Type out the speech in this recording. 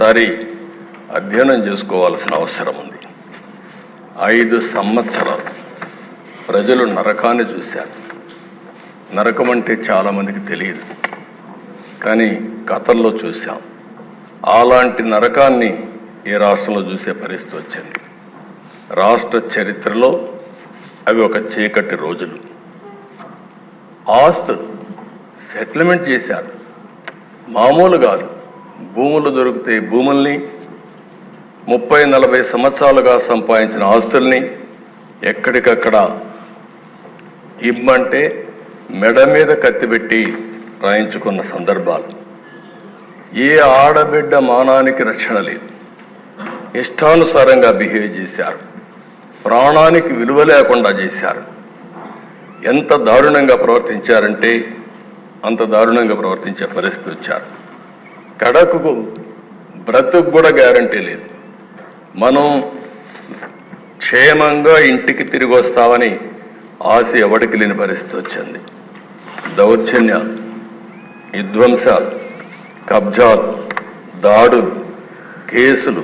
ఒకసారి అధ్యయనం చేసుకోవాల్సిన అవసరం ఉంది. ఐదు సంవత్సరాలు ప్రజలు నరకాన్ని చూశారు. నరకం అంటే చాలామందికి తెలియదు. కానీ గతంలో చూశాం. అలాంటి నరకాన్ని ఈ రాష్ట్రంలో చూసే పరిస్థితి వచ్చింది. రాష్ట్ర చరిత్రలో అవి ఒక చీకటి రోజులు. ఆస్తులు సెటిల్మెంట్ చేశారు. మామూలు కాదు. భూములు దొరికితే భూముల్ని ముప్పై నలభై సంవత్సరాలుగా సంపాదించిన ఆస్తుల్ని ఎక్కడికక్కడ ఇమ్మంటే మెడ మీద కత్తిపెట్టి రాయించుకున్న సందర్భాలు. ఏ ఆడబిడ్డ మానానికి రక్షణ లేదు. ఇష్టానుసారంగా బిహేవ్ చేశారు. ప్రాణానికి విలువ లేకుండా చేశారు. ఎంత దారుణంగా ప్రవర్తించారంటే అంత దారుణంగా ప్రవర్తించే పరిస్థితి వచ్చారు. కడకు బ్రతుకు కూడా గ్యారంటీ లేదు. మనం క్షేమంగా ఇంటికి తిరిగి వస్తామని ఆశ ఎవడికి లేని పరిస్థితి వచ్చింది. దౌర్జన్యాలు విధ్వంసాలు కబ్జాలు దాడులు కేసులు